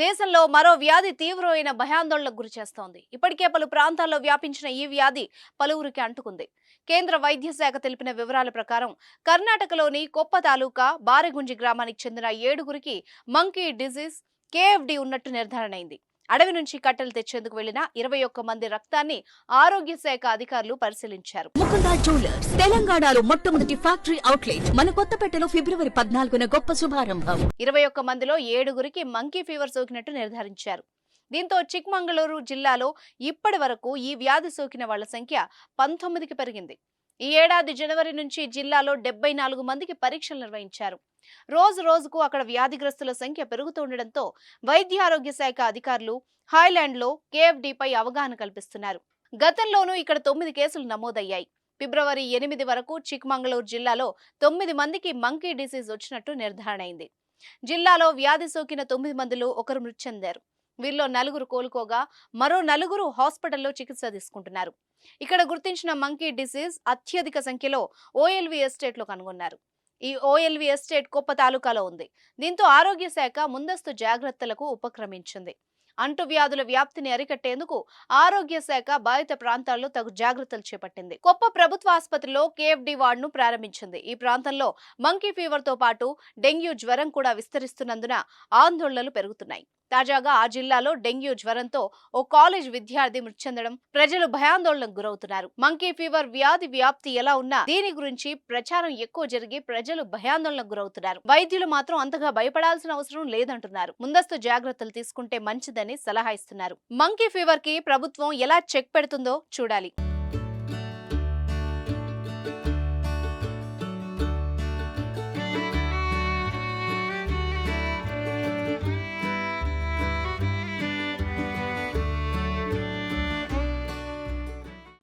దేశంలో మరో వ్యాధి తీవ్రమైన భయాందోళనకు గురి చేస్తోంది ఇప్పటికే పలు ప్రాంతాల్లో వ్యాపించిన ఈ వ్యాధి పలువురికి అంటుకుంది. కేంద్ర వైద్య శాఖ తెలిపిన వివరాల ప్రకారం కర్ణాటకలోని కొప్ప తాలూకా బారెగుంజి గ్రామానికి చెందిన ఏడుగురికి మంకీ డిజీజ్ కేఎఫ్డి ఉన్నట్టు నిర్ధారణ అయింది అడవి నుంచి కట్టెలు తెచ్చేందుకు వెళ్ళిన ఇరవై ఒక్క మంది రక్తాన్ని ఆరోగ్య శాఖ అధికారులు పరిశీలించారు. ముకుంద జ్యువెలర్స్ తెలంగాణలో మొట్టమొదటి ఫ్యాక్టరీ అవుట్లెట్. మన కొత్తపేటలో ఫిబ్రవరి పద్నాలుగున గొప్ప శుభారంభం. ఇరవై ఒక్క మందిలో ఏడుగురికి మంకీ ఫీవర్ సోకినట్టు నిర్ధారించారు. దీంతో చిక్మంగళూరు జిల్లాలో ఇప్పటి వరకు ఈ వ్యాధి సోకిన వాళ్ళ సంఖ్య పంతొమ్మిదికి పెరిగింది. ఈ ఏడాది జనవరి నుంచి జిల్లాలో డెబ్బై నాలుగు మందికి పరీక్షలు నిర్వహించారు. రోజు రోజుకు అక్కడ వ్యాధిగ్రస్తుల సంఖ్య పెరుగుతుండటంతో వైద్య ఆరోగ్య శాఖ అధికారులు హాయ్లాండ్లో కేఎఫ్డిపై అవగాహన కల్పిస్తున్నారు. గతంలోనూ ఇక్కడ తొమ్మిది కేసులు నమోదయ్యాయి. ఫిబ్రవరి ఎనిమిది వరకు చిక్మంగళూరు జిల్లాలో తొమ్మిది మందికి మంకీ డిసీజ్ వచ్చినట్టు నిర్ధారణ అయింది జిల్లాలో వ్యాధి సోకిన తొమ్మిది మందిలో ఒకరు మృతి చెందారు. వీరిలో నలుగురు కోలుకోగా మరో నలుగురు హాస్పిటల్లో చికిత్స తీసుకుంటున్నారు. ఇక్కడ గుర్తించిన మంకీ డిసీజ్ అత్యధిక సంఖ్యలో ఓఎల్వి ఎస్టేట్లో కనుగొన్నారు. ఈ ఓఎల్వి ఎస్టేట్ కొప్ప తాలూకాలో ఉంది. దీంతో ఆరోగ్య శాఖ ముందస్తు జాగ్రత్తలకు ఉపక్రమించింది. అంటువ్యాధుల వ్యాప్తిని అరికట్టేందుకు ఆరోగ్య శాఖ బాధిత ప్రాంతాల్లో తగు జాగ్రత్తలు చేపట్టింది. కొప్ప ప్రభుత్వ ఆసుపత్రిలో కేఎఫ్డి వార్డును ప్రారంభించింది. ఈ ప్రాంతంలో మంకీ ఫీవర్తో పాటు డెంగ్యూ జ్వరం కూడా విస్తరిస్తున్నందున ఆందోళనలు పెరుగుతున్నాయి. తాజాగా ఆ జిల్లాలో డెంగ్యూ జ్వరంతో ఓ కాలేజ్ విద్యార్థి మృతి చెందడం ప్రజలు భయాందోళనకు గురవుతున్నారు. మంకీ ఫీవర్ వ్యాధి వ్యాప్తి ఎలా ఉన్నా దీని గురించి ప్రచారం ఎక్కువ జరిగి ప్రజలు భయాందోళనకు గురవుతున్నారు. వైద్యులు మాత్రం అంతగా భయపడాల్సిన అవసరం లేదంటున్నారు. ముందస్తు జాగ్రత్తలు తీసుకుంటే మంచిదని సలహా ఇస్తున్నారు. మంకీ ఫీవర్కి ప్రభుత్వం ఎలా చెక్ పెడుతుందో చూడాలి.